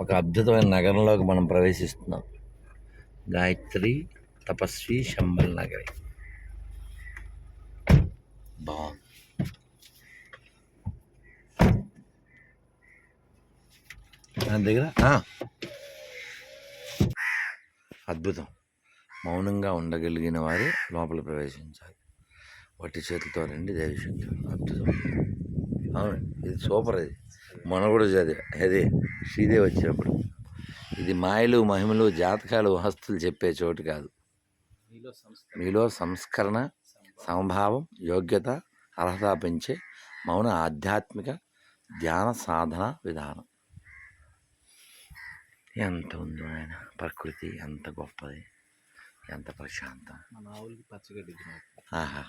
ఒక అద్భుతమైన నగరంలోకి మనం ప్రవేశిస్తున్నాం. గాయత్రి తపస్వి శంబల్ నగరి. బాగుంది. దాని దగ్గర అద్భుతం. మౌనంగా ఉండగలిగిన వారు లోపల ప్రవేశించాలి. వట్టి చేతులతో రండి దర్శించు అద్భుతం. అవును ఇది సూపర్ ఇది. మొన్న కూడా చదివా అదే శ్రీదేవి వచ్చినప్పుడు. ఇది మాయలు మహిమలు జాతకాలు హస్తులు చెప్పే చోటు కాదు. మీలో సంస్కరణ. సమభావం యోగ్యత అర్హత పెంచే మౌన ఆధ్యాత్మిక ధ్యాన సాధన విధానం. ఎంత ఉందో ఆయన ప్రకృతి ఎంత గొప్పది ఎంత ప్రశాంతం. మన. ఆహా.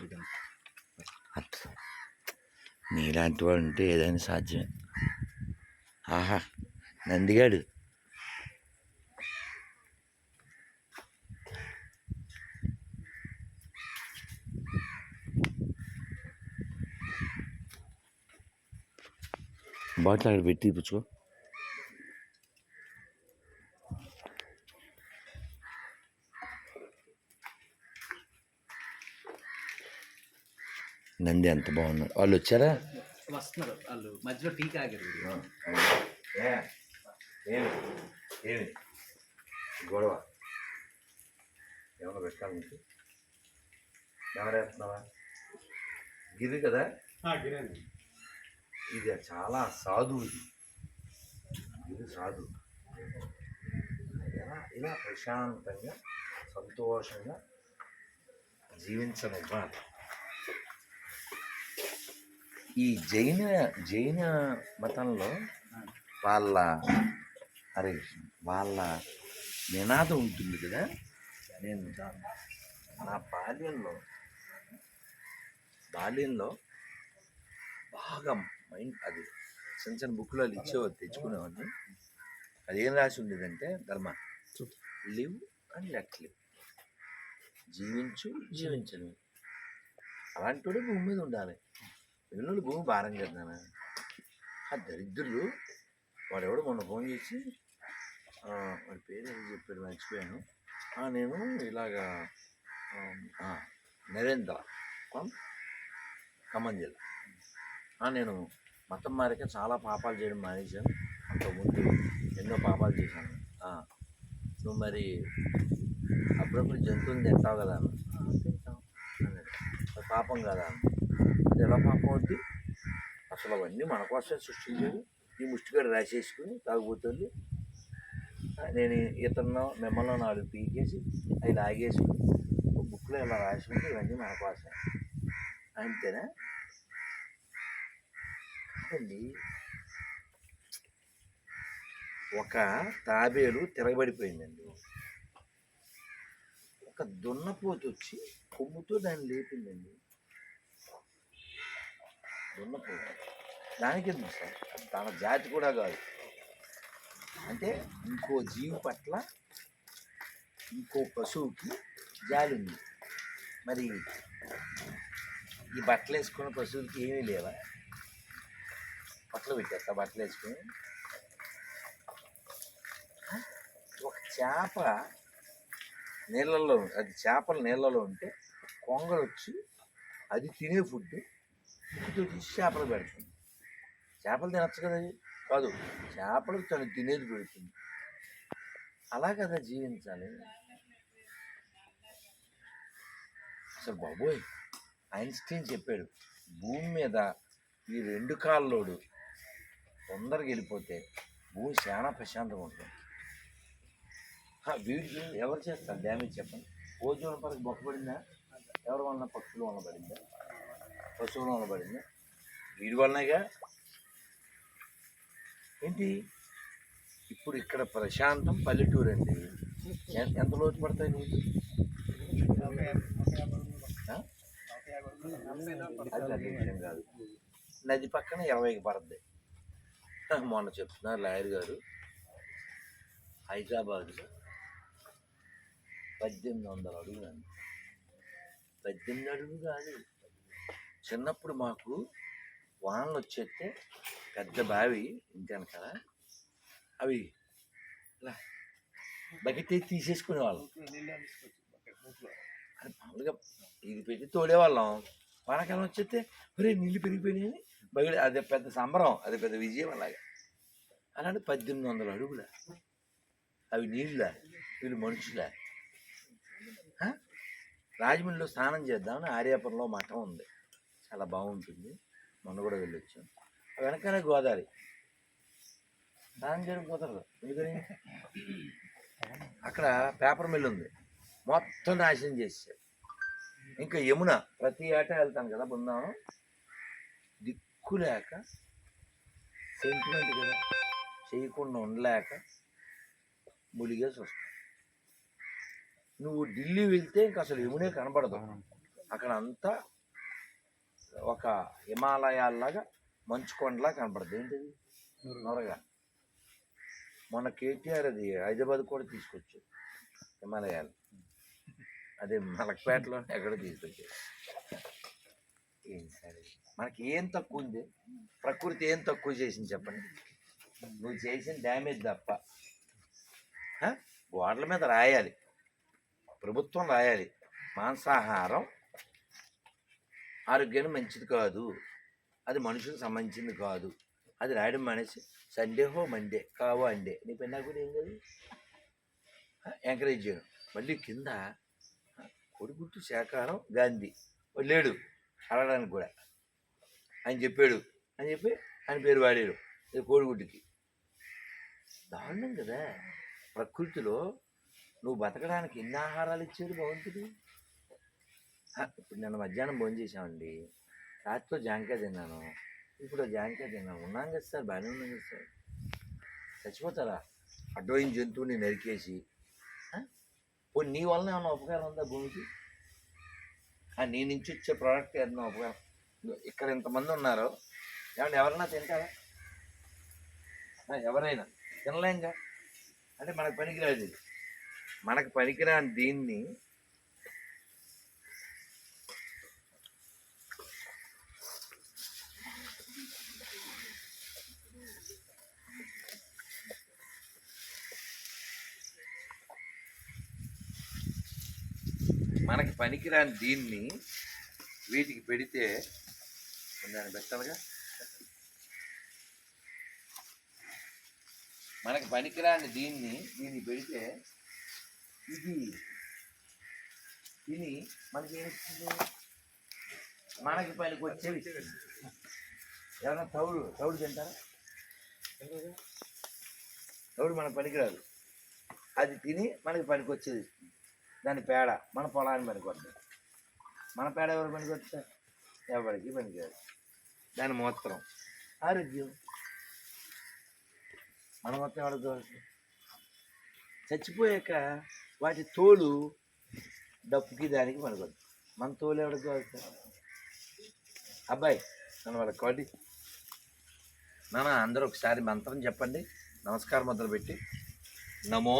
అద్భుతం నీలాంటి వాడు ఉంటే ఏదైనా సాధ్యమే. ఆహా నందిగాడు. బాటిల్ అక్కడ పెట్టి పుచ్చుకో నంది ఎంత బాగున్నాడు. వాళ్ళు వచ్చారా? వస్తున్నారు. వాళ్ళు మధ్యలో టీ కాగారు ఏమి ఏమి? గొడవ. ఏమన్నా పెట్టాలి నీకు? ఎవరేస్తున్నావా గిరి కదా? ఇది చాలా సాధు ఇది. ఇది సాధు ఇలా ఇలా ప్రశాంతంగా సంతోషంగా జీవించనివ్వాలి. ఈ జైన జైన మతంలో వాళ్ళ హరే కృష్ణ వాళ్ళ నినాదం ఉంటుంది కదా? నేను నా బాల్యంలో బాల్యంలో బాగా మైండ్ అది చిన్న చిన్న బుక్లో ఇచ్చేవారు తెచ్చుకునేవాడిని. అది ఏం రాసి ఉండేదంటే ధర్మ. Live and let live. జీవించు జీవించను అలాంటి వాడు భూమి మీద ఉండాలి. పిల్లలు భూమి భారం కదా ఆ దరిద్రులు వాడెవడు మొన్న ఫోన్ చేసి వాడి పేరు ఏదో చెప్పాడు మర్చిపోయాను. నేను ఇలాగా నరేంద్ర ఖమ్మం జిల్లా నేను మతం మారిక చాలా పాపాలు చేయడం మానేశాను. అంతకుముందు ఎన్నో పాపాలు చేశాను. నువ్వు మరి అప్పుడప్పుడు జంతువులు తింటావు కదా అన్న. "ఆ, తింటాం అన్నాడు. "అది పాపం కదా అన్న. ఎలా పాపం అవుద్ది అసలు అవన్నీ మన కోసం సృష్టించేది. ఈ ముష్టిగాడు రాసేసుకుని తాగుబోతుంది. నేను ఇతను మిమ్మల్ని నాలుగు పీకేసి అవి లాగేసుకుని ఒక బుక్లో ఇలా రాసుకుంటే ఇవన్నీ మన కోసం అంతేనా? అండి. ఒక తాబేలు తిరగబడిపోయిందండి. ఒక దున్నపోతు వచ్చి కొమ్ముతో దాన్ని లేపిందండి. దున్నపోతు దానికి ఎందుకు సార్? తన జాతి కూడా కాదు. అంటే ఇంకో జీవి పట్ల ఇంకో పశువుకి జాలి ఉంది. మరి ఈ బట్టలు వేసుకున్న పశువులకి ఏమీ లేవా? బట్టలు పెట్టేస్తా బట్టలు వేసుకుని. ఒక చేప నీళ్ళల్లో అది చేపలు నీళ్ళలో ఉంటే కొంగలు వచ్చి అది తినే ఫుడ్ ముక్కుతో తీసి చేపలు పెడుతుంది చేపలు తినచ్చు కదా కాదు చేపలు తను తినేది పెడుతుంది. అలా కదా జీవించాలి. అసలు బాబోయ్ ఐన్స్టీన్ చెప్పాడు భూమి మీద ఈ రెండు కాళ్ళలోడు తొందరగా వెళ్ళిపోతే భూమి చాలా ప్రశాంతంగా ఉంటుంది. వీడికి ఎవరు చేస్తారు? డ్యామేజ్ చెప్పండి. ఓజోన్ పరకు బొక్కబడిందా ఎవరి వలన? పక్షులు వలన పడిందా? పశువుల పడింది. వీడి వలనగా ఏంటి? ఇప్పుడు ఇక్కడ ప్రశాంతం పల్లెటూరు అండి. ఎంత లోతు పడతాయి నీళ్ళు అది విషయం కాదు. నది పక్కన ఇరవైకి పడద్ది. మొన్న చెప్తున్నారు లాయర్ గారు. హైదరాబాద్లో పద్దెనిమిది వందల అడుగులు అండి. పద్దెనిమిది అడుగులు కాదు. చిన్నప్పుడు మాకు వానలు వచ్చేస్తే పెద్ద బావి ఇంటి వెనకాల అవి ఇలా బకెట్ తీసేసుకునేవాళ్ళం. అది మామూలుగా ఇది పెట్టి తోడేవాళ్ళం. వానాకాలం వచ్చేస్తే ఒరే నీళ్ళు పెరిగిపోయినాయి బయట అదే పెద్ద సంబరం అది పెద్ద విజయం అలాగా. అలాంటి పద్దెనిమిది వందల అడుగుల అవి నీళ్ళ వీళ్ళు మనుషుల. రాజమండ్రిలో స్నానం చేద్దామని ఆర్యాపురంలో మఠం ఉంది. చాలా బాగుంటుంది. మొన్న కూడా వెళ్ళొచ్చాం. వెనకాల గోదావరి. స్నానం చేయడం కుదరదు. ఎందుకని? అక్కడ పేపర్ మిల్ ఉంది. మొత్తం నాశనం చేశారు ఇంకా యమున ప్రతి ఏటా వెళ్తాను కదా బృందావనం. దిక్కు లేక సెంటిమెంట్ కదా చేయకుండా ఉండలేక ములిగేసి వస్తాం. నువ్వు ఢిల్లీ వెళ్తే ఇంకా అసలు యమునే కనపడదు అక్కడ అంతా ఒక హిమాలయాల్లాగా మంచు కొండలా ఏంటిది? నొరగా. మొన్న కేటీఆర్ అది హైదరాబాద్ కూడా తీసుకొచ్చు హిమాలయాలు. అదే మలక్పేటలో ఎక్కడ తీసుకొచ్చాడు ఏం సరే. మనకి ఏం తక్కువ ఉంది? ప్రకృతి ఏం తక్కువ చేసింది చెప్పండి. నువ్వు చేసిన డ్యామేజ్ తప్ప. గోడల మీద రాయాలి. ప్రభుత్వం రాయాలి. మాంసాహారం ఆరోగ్యానికి మంచిది కాదు. అది మనుషులకు సంబంధించింది కాదు. అది రాయడం మానేసి సండే హో మండే కావో అండే నీ పెన్నా కూడా ఏం కాదు. ఎంకరేజ్ చేయను. మళ్ళీ కింద ఆ, కొడుగుట్టు శాకారం గాంధీ. లేడు. అడగడానికి కూడా. ఆయన చెప్పాడు. అని చెప్పి ఆయన పేరు వాడాడు ఇది కోడిగుడ్డుకి. దారుణం కదా. ప్రకృతిలో నువ్వు బతకడానికి ఎన్ని ఆహారాలు ఇచ్చాడు భగవంతుడు? ఇప్పుడు నేను మధ్యాహ్నం భోజనం చేసామండి రాత్రితో జాంకాయ తిన్నాను. ఇప్పుడు జాంకాయ తిన్నాను ఉన్నాం కదా సార్ బాగానే ఉన్నాం కదా సార్. చచ్చిపోతారా? అడ్డోయిన జంతువుని నరికేసి పోనీ నీ వలన ఏమైనా ఉపకారం ఉందా భూమికి? నీ నుంచి వచ్చే ప్రోడక్ట్ ఏదైనా ఉపకారం? ఇక్కడ ఇంతమంది ఉన్నారు. ఏమన్నా ఎవరైనా తింటారా? ఎవరైనా? తినలేంగా? అంటే మనకు పనికిరాదు మనకు పనికిరాని దీన్ని మనకి పనికిరాని దీన్ని వీటికి పెడితే దాన్ని పెట్టాలిగా మనకి పనికిరాని దీన్ని దీన్ని పెడితే ఇది తిని మనకి ఏమిస్తుంది మనకి పనికి వచ్చేవి ఇస్తుంది. తౌడు తౌడు తింటారా తౌడు మనకు పనికిరాదు అది తిని మనకి పనికి వచ్చేది ఇస్తుంది. దాని పేడ మన పొలాన్ని పనికొస్తుంది మన పేడ ఎవరు పనికొస్తా? ఎవరికి పనికిరాదు దాని మూత్రం. ఆరోగ్యం. మన మొత్తం ఎవరికి కావాలి? చచ్చిపోయాక వాటి తోలు డప్పుకి దానికి పనికొద్దు. మన తోలు ఎవరికి కావాలి? అబ్బాయి నన్ను వాళ్ళ కోటి నాన్న అందరూ ఒకసారి మంత్రం చెప్పండి. నమస్కారం మొదలుపెట్టి నమో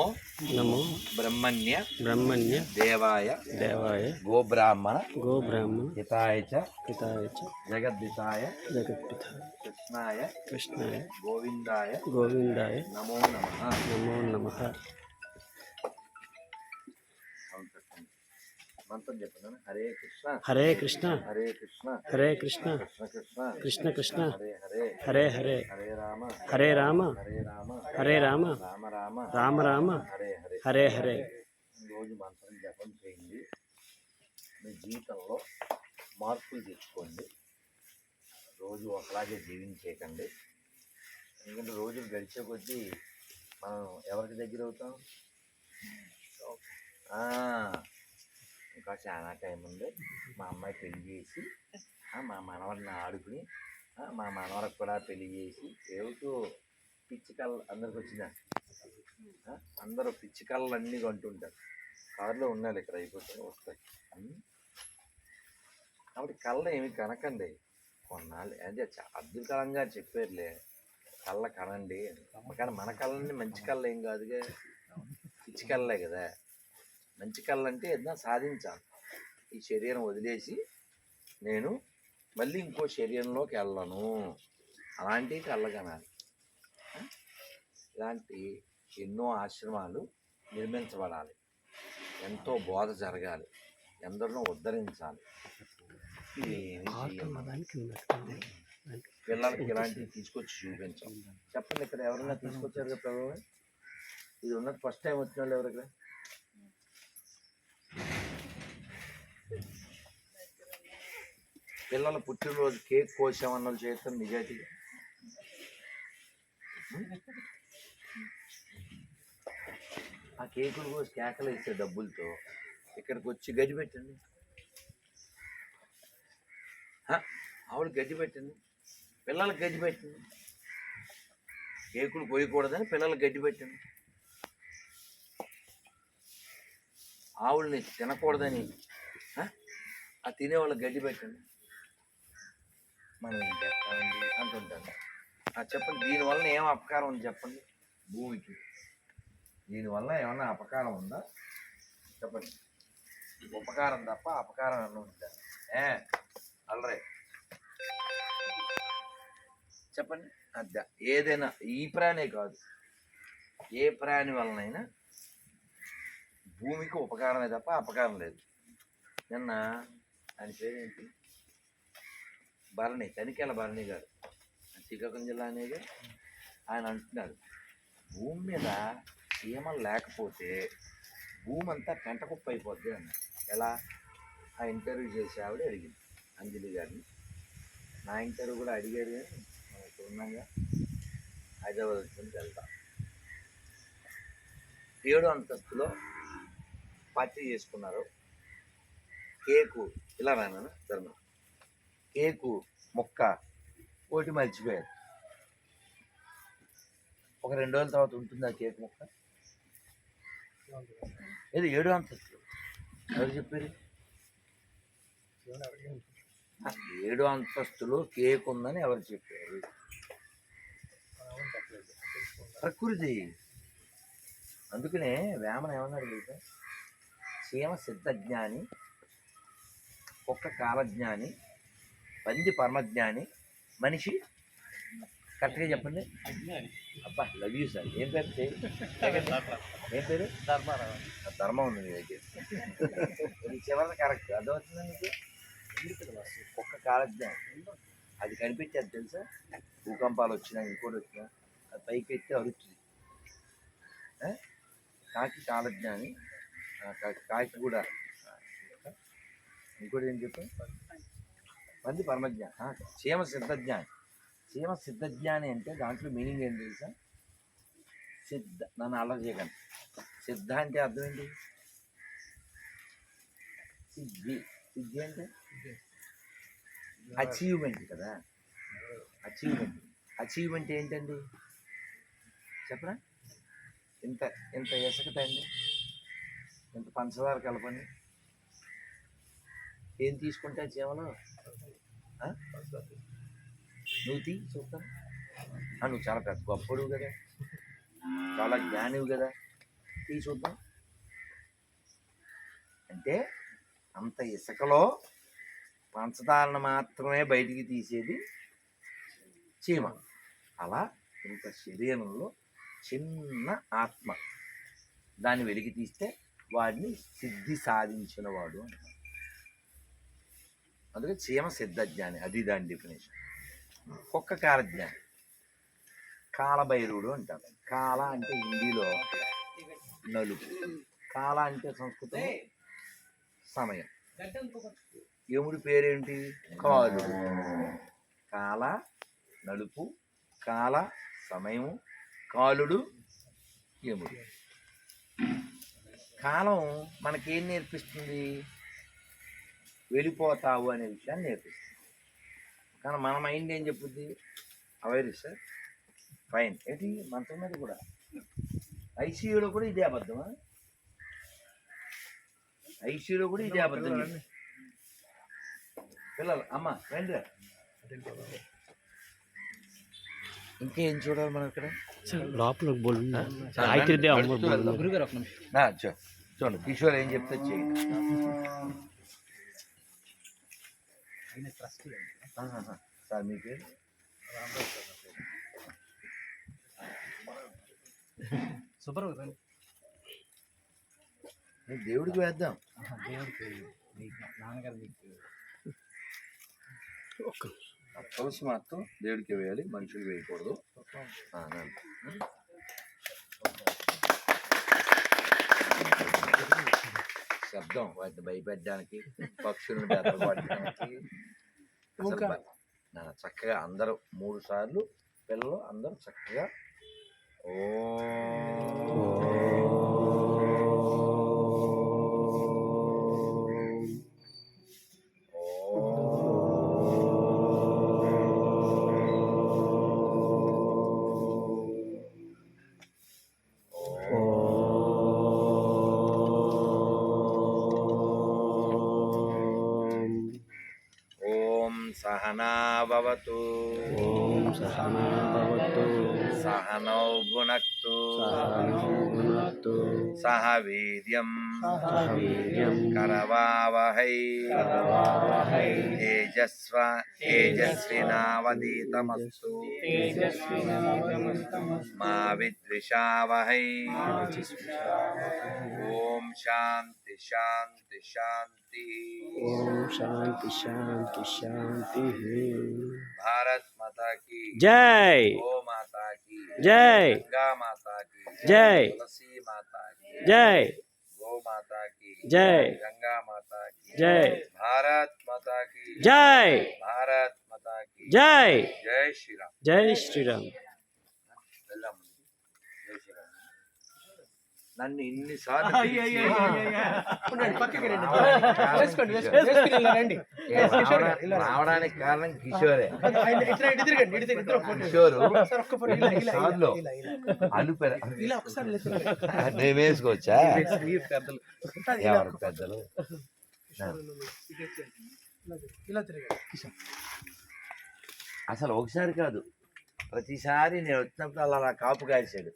నమో బ్రహ్మణ్య బ్రహ్మణ్య దేవాయ దేవాయ గోబ్రాహ్మణ గోబ్రాహ్మణ హితాయ చ పితాయ చ జగద్దితాయ జగత్పిత కృష్ణాయ కృష్ణాయ గోవిందాయ గోవిందాయ నమో నమ నమో నమ మంత్రం చెప్పండి. హరే కృష్ణ. హరే కృష్ణ. హరే కృష్ణ. హరే కృష్ణ. కృష్ణ కృష్ణ. కృష్ణ కృష్ణ. హరే హరే. హరే హరే. హరే రామ. హరే రామ. హరే రామ. హరే రామ. రామ రామ. రామ రామ. హరే హరే. హరే హరే. రోజు మంత్రం జపం చేయండి. మీ జీవితంలో మార్పులు తెచ్చుకోండి. రోజు ఒకలాగే జీవించేయకండి. ఎందుకంటే రోజులు గడిచే కొద్దీ మనం ఎవరికి దగ్గర అవుతాం ఆ, ఇంకా చాలా టైం ఉంది. మా అమ్మాయి పెళ్ళి చేసి మా మనవడిని ఆడుకుని మా మనవరకు కూడా పెళ్ళి చేసి ఏమిటో పిచ్చి కళ్ళ అందరికి వచ్చిందా అందరూ పిచ్చి కళ్ళు అన్నీ కొంటుంటారు. కారులో ఉండాలి ఇక్కడ అయిపోతే వస్తాయి కాబట్టి కళ్ళ ఏమి కనకండి. కొన్నాళ్ళు. అదే చ- చెప్పారులే కళ్ళ కనండి. కానీ మన కళ్ళని మంచి కళ్ళ ఏం కాదుగా. పిచ్చి కళ్ళే కదా. మంచి కళ్ళు అంటే ఏదైనా సాధించాలి. ఈ శరీరం వదిలేసి నేను మళ్ళీ ఇంకో శరీరంలోకి వెళ్ళను. అలాంటి కళ్ళ కనాలి? ఇలాంటి ఎన్నో ఆశ్రమాలు నిర్మించబడాలి. ఎంతో బోధ జరగాలి. ఎందరినో ఉద్ధరించాలి. పిల్లలకి ఇలాంటివి తీసుకొచ్చి చూపించాం. చెప్పండి ఇక్కడ ఎవరైనా తీసుకొచ్చారు కదా ప్రభావ ఇది ఉన్నది ఫస్ట్ టైం వచ్చిన వాళ్ళు ఎవరు ఇక్కడ? పిల్లల పుట్టినరోజు కేక్ కోసామన్న వాళ్ళు చేస్తాం నిజాయితీగా ఆ కేకులు కోసి కేకలు ఇచ్చే డబ్బులతో ఇక్కడికి వచ్చి గడ్డి పెట్టండి. ఆవిడ గడ్డి పెట్టండి. పిల్లలకు గడ్డి పెట్టండి. కేకులు పోయకూడదని పిల్లలకు గడ్డి పెట్టండి. ఆవుల్ని తినకూడదని ఆ తినే వాళ్ళకి గడ్డి పెట్టండి. మనం ఏం చేస్తామండి అంటుంటాను ఆ చెప్పండి దీనివల్ల ఏం అపకారం ఉంది చెప్పండి. భూమికి. దీనివల్ల ఏమన్నా అపకారం ఉందా? చెప్పండి. ఉపకారం తప్ప అపకారం అన్న ఉందా? ఏ అల్లరే. చెప్పండి. అద్దా ఏదైనా ఈ ప్రాణే కాదు. ఏ ప్రాణి వలనైనా భూమికి ఉపకారమే తప్ప అపకారం లేదు. నిన్న ఆయన పేరేంటి? భరణి తనికెల భరణి గారు. శ్రీకాకుళం జిల్లా అనేది ఆయన అంటున్నారు. భూమి మీద చీమలు లేకపోతే భూమి అంతా పెంటకుప్ప అయిపోద్ది అన్నారు. ఎలా? ఆ ఇంటర్వ్యూ చేసి ఆవిడ అడిగింది. అంజలి గారిని. నా ఇంటర్వ్యూ కూడా అడిగారు కానీ మనం ఇక్కడ ఉన్నాగా హైదరాబాద్ నుంచి వెళ్తా. ఏడు అంతస్తులో పార్టీ చేసుకున్నారు. కేకు ఇలా రానా ధర్మ. కేకు ముక్క ఒకటి మర్చిపోయారు. ఒక రెండు రోజుల తర్వాత ఉంటుంది ఆ కేక్ ముక్క? ఏది ఏడు అంతస్తులు? ఎవరు చెప్పారు? ఏడు అంతస్తులు కేక్ ఉందని ఎవరు చెప్పారు? ప్రకృతి. అందుకనే వేమన ఏమన్నాడు తెలుసా? చీమ సిద్ధజ్ఞాని కుక్క కాలజ్ఞాని పంది పరమజ్ఞాని మనిషి. కరెక్ట్గా చెప్పండి. అబ్బా లవ్ యూ సార్ ఏం పేరు? ఏం పేరు? ఆ, ధర్మం ఉంది మీ దగ్గర. చివరి కరెక్ట్ అర్థమవుతుందా మీకు? కుక్క కాలజ్ఞాని. అది కనిపించేది తెలుసా? భూకంపాలు వచ్చినా ఇంకోటి వచ్చినా అది పైకి ఎత్తే అరుస్తుంది? కాకి కాలజ్ఞాని కాకి కూడా ఇంకోటి ఏం చెప్పి? పంది పరమజ్ఞాన. క్షేమ సిద్ధజ్ఞాని. క్షేమ సిద్ధజ్ఞాని అంటే దాంట్లో మీనింగ్ ఏం తెలుసా? సిద్ధ నన్ను అలా చేయకండి. సిద్ధ అంటే అర్థం ఏంటి? సిద్ధి. సిద్ధి అంటే? అచీవ్మెంట్ కదా. అచీవ్మెంట్ అచీవ్మెంట్ ఏంటండి? చెప్పరా? ఇంత ఇంత ఇసుకతండి ఇంత పంచదార కలపండి? ఏం తీసుకుంటే చీమలు నువ్వు తీ చూస్తాను నువ్వు చాలా పెద్ద గొప్పడు కదా. చాలా జ్ఞానివి కదా. తీ చూద్దాం. అంటే అంత ఇసుకలో పంచదారను మాత్రమే బయటికి తీసేది చీమ. అలా ఇంత శరీరంలో చిన్న ఆత్మ దాన్ని వెలికి తీస్తే వాడిని సిద్ధి సాధించిన వాడు అంటారు. అందుకే చీమ సిద్ధజ్ఞాని అది దాని డెఫినేషన్ కుక్క కాలజ్ఞాని. కాలభైరుడు అంటారు. కాల అంటే హిందీలో నలుపు. కాల అంటే సంస్కృతం సమయం. యముడి పేరేంటి? కాలు. కాల నలుపు. కాల సమయము. కాలుడు యముడు కాలం మనకేం నేర్పిస్తుంది? వెళ్ళిపోతావు అనే విషయాన్ని నేర్పిస్తుంది. కానీ మన మైండ్ ఏం చెప్పుద్ది? అవైరు సార్ ఫైన్ ఏంటి? మంచం మీద కూడా. ఐసీయూలో కూడా ఇదే అబద్ధమా? ఐసీయూలో కూడా ఇదే అబద్ధం పిల్లలు అమ్మ రండి. ఇంకేం చూడాలి మనం ఇక్కడ? లోపల చూడండి కిషోర్ ఏం చెప్తే చేయండి. ఆయన ట్రస్ట్. సార్ మీ పేరు. నేను దేవుడికి వేద్దాం. దేవుడికి మీకు నాన్నగారు మీకు ఒక్క తులసి మాత్రం దేవుడికి వేయాలి మనుషులు వేయకూడదు ఆ, నాన్న. శబ్దం వాటిని భయపెట్టడానికి పక్షులను బెదరగొట్టడానికి. చక్కగా అందరూ మూడు సార్లు పిల్లలు అందరూ చక్కగా ఓం భవతు ఓం సహనా భవతు సహనౌ భునక్తు సహనో భునక్తు సహ వీర్యం సహ వీర్యం కరవావహై కరవావహై తేజస్వ తేజస్వినావదీతమస్తు మా విద్విషావహై ఓం శాంతి శాంతి శాంతి ఓం శాంతి శాంతి శాంతి భారత్ మాతా కి జై గో మాతా కి జై గంగా మాతా కి జై తులసి మాతా కి జై గో మాతా కి జై గంగా మాతా కి జై భారత్ మాతా కి జై భారత్ మాతా కి జై జై శ్రీరామ్ జై శ్రీరామ్ సార్, ఒక్క ఫోటో, ఇలా, ఇలా, ఇలా, సార్లు. అలుపెర. నేను వేసుకోవచ్చా? పెద్దలు. ఎవరు అసలు ఒకసారి కాదు. ప్రతిసారి నేను వచ్చినప్పుడు అలా నా కాపు కాల్చాడు.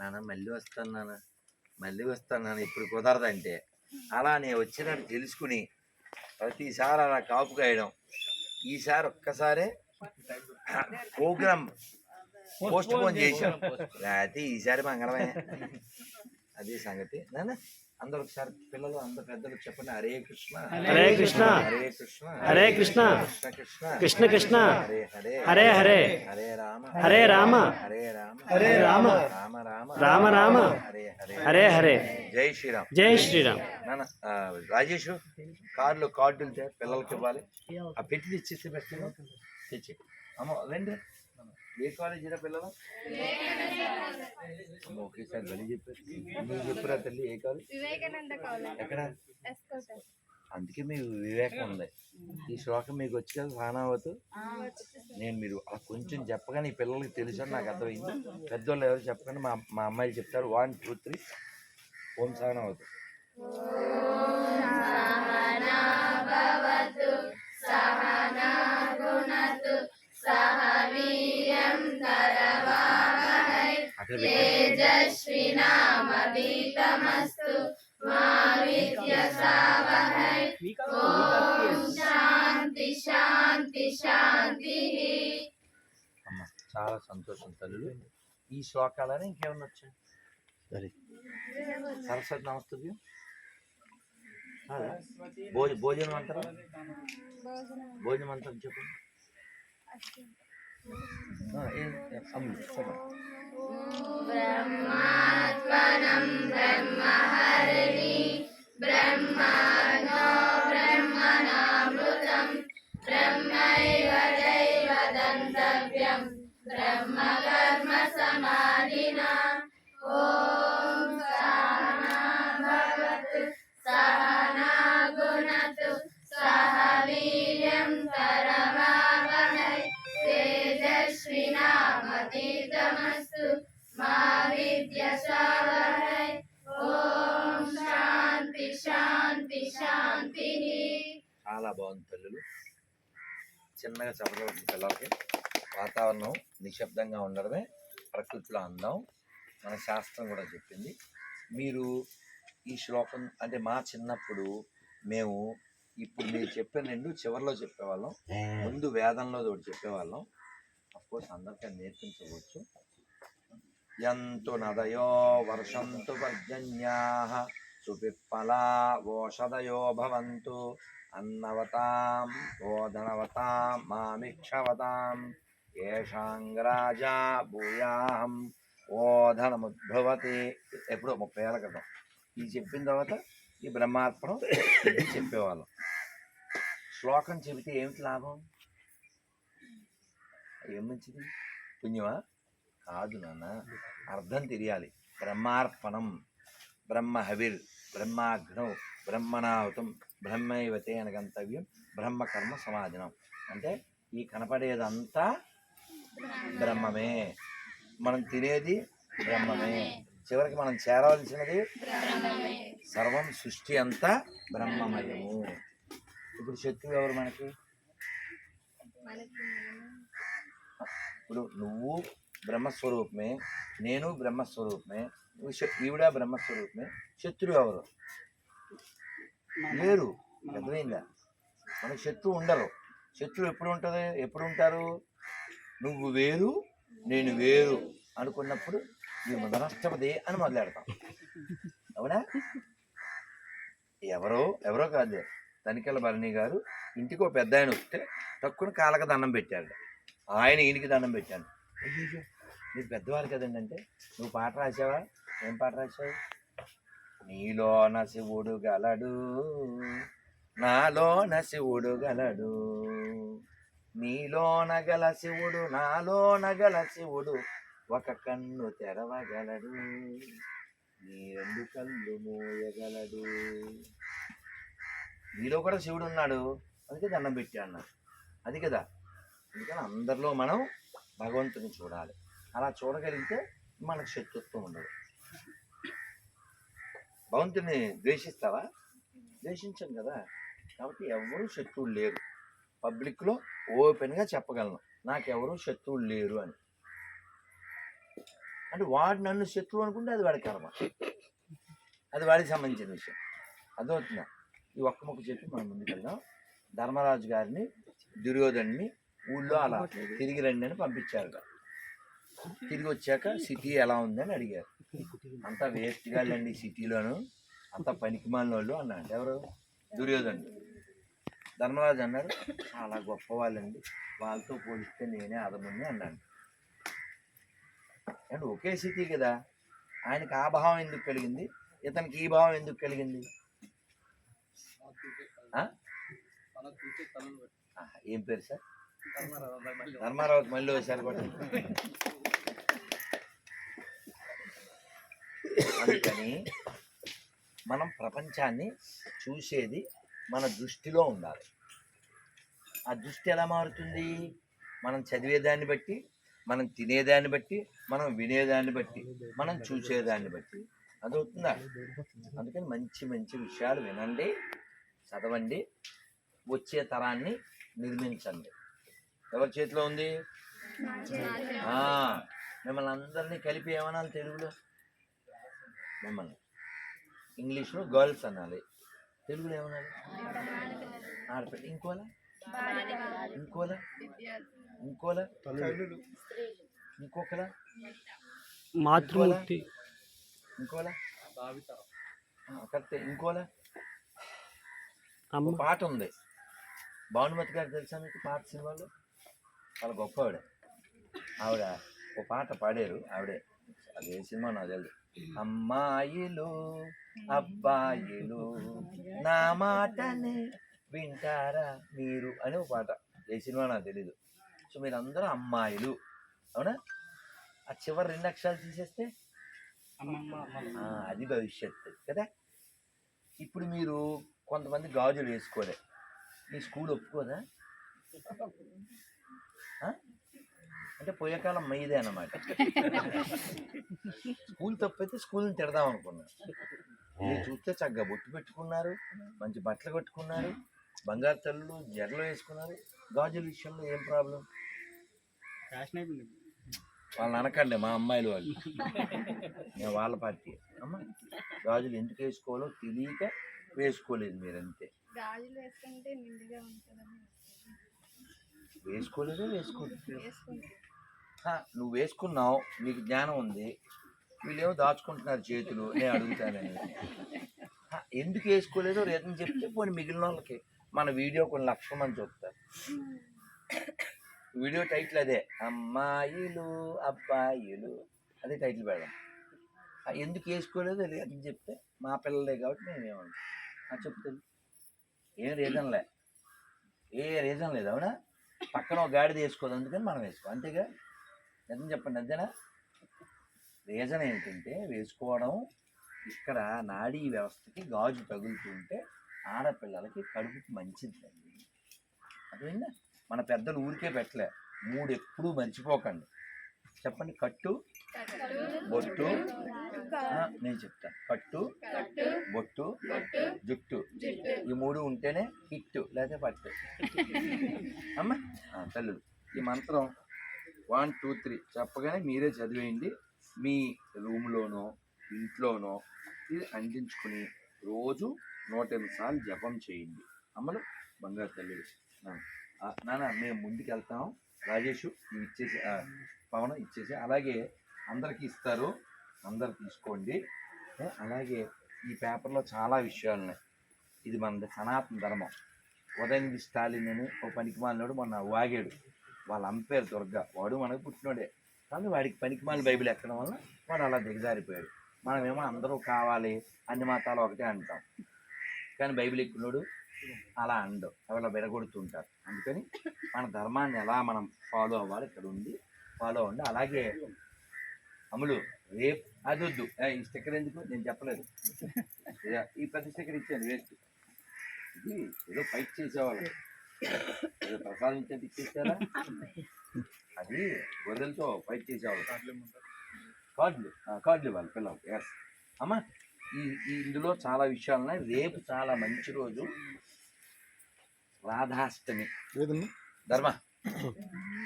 నాన్న మళ్ళీ వస్తాను నాన్న. మళ్ళీ వస్తాను నాన్న ఇప్పుడు కుదరదంటే. అలా నేను వచ్చినట్టు తెలుసుకుని ప్రతిసారి అలా కాపు కాయడం. ఈసారి ఒక్కసారే ప్రోగ్రామ్ పోస్ట్ పోన్ చేశాం. లేకపోతే ఈసారి మంగళమే. అది సంగతి. నాన్న అందరూ ఒకసారి పిల్లలు అందరు పెద్దలు చెప్పండి. హరే కృష్ణ హరే కృష్ణ హరే కృష్ణ హరే కృష్ణ కృష్ణ కృష్ణ హరే హరే హరే హరే హరే రామ హరే రామ హరే రామ హరే రామ రామ రామ రామ రామ హరే హరే హరే హరే. జై శ్రీరామ్. జై శ్రీరామ్. నాన్న రాజేష్ కార్డులో కార్డులు తే పిల్లలకి ఇవ్వాలి. ఆ పెట్టి ఇచ్చేస్తే పెట్టలేదు తెచ్చి. అమ్మ రండి. ఏ కాలేజీరా పిల్లలు. అమ్మ ఒకేసారి గడి చెప్పారు నువ్వు చెప్పురా తల్లి ఏ కాలేజ్ వివేకానంద కాలేజ్ ఎక్కడ? అందుకే మీకు వివేకం ఉంది. ఈ శ్లోకం మీకు వచ్చి కదా సానావతు నేను మీరు అలా కొంచెం చెప్పగానే ఈ పిల్లలకి తెలుసు నాకు అర్థమైంది. పెద్దోళ్ళు ఎవరు చెప్పగానే మా మా అమ్మాయిలు చెప్తారు వన్ టూ త్రీ ఓం సానావతు అక్కడ పెట్టు. శాంతి శాంతి శాంతి అమ్మ చాలా సంతోషం తల్లులు. ఈ శ్లోకాలని ఇంకేమన్నా వచ్చాయి? సరే. సరస్వతి నమస్తే భోజ భోజనం అంటారా? భోజనం. భోజనం అంటారు చెప్పండి. ఆ, ఏం ఏం, అమ్మ, చెప్పండి బ్రహ్మాత్మనం బ్రహ్మహరిణి శాంతి శాంతి శాంతి. చాలా బాగుంది తల్లులు చిన్నగా చెప్పగలుగుతుంది పిల్లలకి. వాతావరణం నిశ్శబ్దంగా ఉండడమే ప్రకృతిలో అందం. మన శాస్త్రం కూడా చెప్పింది. మీరు ఈ శ్లోకం అంటే మా చిన్నప్పుడు మేము ఇప్పుడు మీరు చెప్పిన రెండు చివరిలో చెప్పేవాళ్ళం. ముందు వేదంలో ఒకటి చెప్పేవాళ్ళం. కోర్స్ అందరికీ నేర్పించవచ్చు. యంతు నదయో వర్షంతు పర్జన్యాః సుపిప్పలా ఓషధయో భవంతు అన్నవతాం ఓధనవతాం మామిక్షవతాం ఏషాంగరాజా భూయాహం ఓధనముద్భవతి ఎప్పుడో ముప్పై ఏళ్ళ క్రితం. ఇది చెప్పిన తర్వాత ఈ బ్రహ్మార్పణం ఇది చెప్పేవాళ్ళం. శ్లోకం చెబితే ఏమిటి లాభం? ఏం మంచిది? పుణ్యమా? కాదు నాన్న అర్థం తెలియాలి. బ్రహ్మార్పణం. బ్రహ్మ హవిర్ బ్రహ్మాగ్నౌ బ్రహ్మనాహుతం బ్రహ్మైవతే అని గంతవ్యం బ్రహ్మకర్మ సమాధానం అంటే ఈ కనపడేదంతా బ్రహ్మమే. మనం తినేది బ్రహ్మమే. చివరికి మనం చేరవలసినది సర్వం సృష్టి అంతా బ్రహ్మమయము. ఇప్పుడు శత్రువు ఎవరు మనకి ఇప్పుడు నువ్వు బ్రహ్మస్వరూపమే నేను బ్రహ్మస్వరూపమే. ఈవిడ బ్రహ్మస్వరూపమే శత్రువు ఎవరు? లేరు. అర్థమైందా? మనకు శత్రువు ఉండరు. శత్రువు ఎప్పుడు ఉంటుంది? ఎప్పుడు ఉంటారు? నువ్వు వేరు నేను వేరు అనుకున్నప్పుడు ఈ మొదలష్టపది అని మొదలెడతాం. అవునా? ఎవరో ఎవరో కాదు. తనికెళ్ళ భరణి గారు ఇంటికి ఒక పెద్ద ఆయన వస్తే తక్కువ కాళ్ళకి దండం పెట్టాడు. ఆయన ఈయనకి దండం పెట్టాడు. మీరు పెద్దవారు కదండి అంటే నువ్వు పాట రాసావా ఏం పాట నీలో నీలోన శివుడు గలడు నాలోన శివుడు గలడు. నీలోన గల శివుడు నాలోన గల శివుడు ఒక కన్ను తెరవగలడు. నీ రెండు కళ్ళు మోయగలడు. నీలో కూడా శివుడు ఉన్నాడు. అందుకే దండం పెట్టి అన్న. అది కదా. అందుకని అందరిలో మనం భగవంతుని చూడాలి. అలా చూడగలిగితే మనకు శత్రుత్వం ఉండదు. భగవంతుని ద్వేషిస్తావా? ద్వేషించం కదా. కాబట్టి ఎవరు శత్రువులు లేరు. పబ్లిక్లో ఓపెన్గా చెప్పగలను. నాకెవరు శత్రువులు లేరు అని. అంటే వాడు నన్ను శత్రువు అనుకుంటే అది వాడి కర్మ. అది వాడికి సంబంధించిన విషయం. అదవుతుందా ఈ ఒక్క మొక్క చెప్పి మనం ముందుకెళ్దాం ధర్మరాజు గారిని దుర్యోధన్ని ఊళ్ళో అలా తిరిగి రండి అని పంపించారు తిరిగి వచ్చాక సిటీ ఎలా ఉందని అడిగారు. అంతా వేస్ట్ గాళ్ళండి సిటీలోను. అంతా పనికిమాలిన వాళ్ళు అన్నాడు ఎవరు? దుర్యోధనుడు. ధర్మరాజు అన్నారు చాలా గొప్ప వాళ్ళండి. వాళ్ళతో పోలిస్తే నేనే అదముని అన్నాడు. అంటే ఒకే సిటీ కదా. ఆయనకి ఆ భావం ఎందుకు కలిగింది? ఇతనికి ఈ భావం ఎందుకు కలిగింది? ఏం పేరు సార్? ధర్మారావు మళ్ళీ ధర్మారావుకి అందుకని మనం ప్రపంచాన్ని చూసేది మన దృష్టిలో ఉండాలి. ఆ దృష్టి ఎలా మారుతుంది? మనం చదివేదాన్ని బట్టి మనం తినేదాన్ని బట్టి మనం వినేదాన్ని బట్టి మనం చూసేదాన్ని బట్టి అదవుతుందా? అందుకని మంచి మంచి విషయాలు వినండి చదవండి వచ్చే తరాన్ని నిర్మించండి. ఎవరి చేతిలో ఉంది? ఆ, మిమ్మల్ని అందరినీ కలిపి ఏమనాలి తెలుగులో? మిమ్మల్ని. ఇంగ్లీష్లో గర్ల్స్ అనాలి. తెలుగులో ఏమనాలి? ఆడపిల్ల ఇంకోలా? ఇంకోలా? ఇంకోలా? ఇంకొకలా? మాతృమూర్తి. ఇంకోలా? కరెక్టే. ఇంకోలా? పాట ఉంది. భానుమతి గారు తెలుసా మీకు పాట సినిమాలో? చాలా గొప్ప ఆవిడ ఆవిడ ఒక పాట పాడారు. ఆవిడే అది ఏ సినిమా నాకు తెలియదు అమ్మాయిలు అబ్బాయిలు నా మాటని వింటారా మీరు అని ఒక పాట. ఏ సినిమా నాకు తెలీదు. సో మీరు అందరూ అమ్మాయిలు. అవునా? ఆ చివరి రెండు అక్షరాలు తీసేస్తే? అది భవిష్యత్తు కదా? ఇప్పుడు మీరు కొంతమంది గాజులు వేసుకోలే. మీ స్కూల్ ఒప్పుకోదా? అంటే పోయే కాలం మైదే అన్నమాట. స్కూల్ తప్పైతే స్కూల్ని తిడదాం అనుకున్నా. మీరు చూస్తే చక్కగా బొట్టు పెట్టుకున్నారు మంచి బట్టలు కట్టుకున్నారు బంగారు తల్లు జడలు వేసుకున్నారు. గాజుల విషయంలో ఏం ప్రాబ్లం? ఫ్యాషన్ అయిపోయింది. వాళ్ళని అనకండి మా అమ్మాయిలు వాళ్ళు. నేను వాళ్ళ పార్టీ. అమ్మ గాజులు ఎందుకు వేసుకోవాలో తెలియక వేసుకోలేదు మీరు అంతే గాజులు వేసుకుంటే నిండుగా ఉంటుందని. వేసుకోలేదో? వేసుకోలేదు? వేసుకుంటే "హా, నువ్వు వేసుకున్నావు నీకు జ్ఞానం ఉంది వీళ్ళేమో దాచుకుంటున్నారు చేతులు నేను అడుగుతానని ఎందుకు వేసుకోలేదో రీజన్ చెప్తే పోనీ మిగిలిన వాళ్ళకి. మన వీడియో కొన్ని లక్షల మంది చూస్తారు వీడియో టైటిల్ అదే అమ్మాయిలు అబ్బాయిలు. అదే టైటిల్ పెడదాం. ఎందుకు వేసుకోలేదు రేతం చెప్తే మా పిల్లలే కాబట్టి మేమేమంటాం చెప్తుంది ఏం రీజన్లే ఏ రీజన్ లేదు అవునా? పక్కన ఒక గాడిద వేసుకోదు అందుకని మనం వేసుకో అంతేగా? నిజం చెప్పండి అంతేనా? రీజన్ ఏంటంటే వేసుకోవడం ఇక్కడ నాడీ వ్యవస్థకి గాజు తగులుతుంటే ఆడపిల్లలకి కడుపుకి మంచిదండి. అదేందా మన పెద్దలు ఊరికే పెట్టలే మూడు ఎప్పుడూ మర్చిపోకండి. చెప్పండి కట్టు బొట్టు నేను చెప్తాను కట్టు బొట్టు జుట్టు. ఈ మూడు ఉంటేనే హిట్టు లేకపోతే పట్టు. అమ్మ ఆ, ఈ మంత్రం వన్ టూ త్రీ చెప్పగానే మీరే చదివేయండి. మీ రూమ్లోనో ఇంట్లోనో ఇది అందించుకుని రోజు నూట ఎనిమిది సార్లు జపం చేయండి. అమ్మలు బంగారు తల్లి. ఆ, నాన్న మేము ముందుకు వెళ్తాం రాజేష్ ఇవి ఇచ్చేసి ఆ, పవన్ ఇచ్చేసి. అలాగే అందరికీ ఇస్తారు. అందరు తీసుకోండి. అలాగే ఈ పేపర్లో చాలా విషయాలు ఉన్నాయి. ఇది మన సనాతన ధర్మం. ఉదయం స్టాలిన్ అని ఒక పనికి మాలినోడు మొన్న వాగాడు. వాళ్ళ అంపేరు దుర్గా. వాడు మనకు పుట్టినోడే. కానీ వాడికి పనికిమాలి బైబిల్ ఎక్కడం వల్ల వాడు అలా దిగజారిపోయాడు. మనమేమో అందరూ కావాలి అన్ని మతాలు ఒకటే అంటాం. కానీ బైబిల్ ఎక్కున్నాడు అలా అండవు. అలా విడగొడుతుంటారు. అందుకని మన ధర్మాన్ని ఎలా మనం ఫాలో అవ్వాలి ఇక్కడ ఉండి ఫాలో అవ్వండి. అలాగే అమలు రేపు అది వద్దు. ఈ స్టిక్కర్ ఎందుకు? నేను చెప్పలేదు. ఈ పెద్ద స్టిక్కర్ ఇచ్చాను వేస్ట్ ఇది ఏదో ఫైట్ చేసేవాళ్ళు. ఇచ్చేసారా? అది గొర్రెలతో ఫైట్ చేసేవాళ్ళు. కార్డులు కార్డులు ఇవ్వాలి పిల్లలు ఎస్ అమ్మ ఈ ఇందులో చాలా విషయాలు ఉన్నాయి రేపు చాలా మంచి రోజు. రాధాష్టమి. ధర్మ.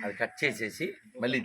అది కట్ చేసేసి మళ్ళీ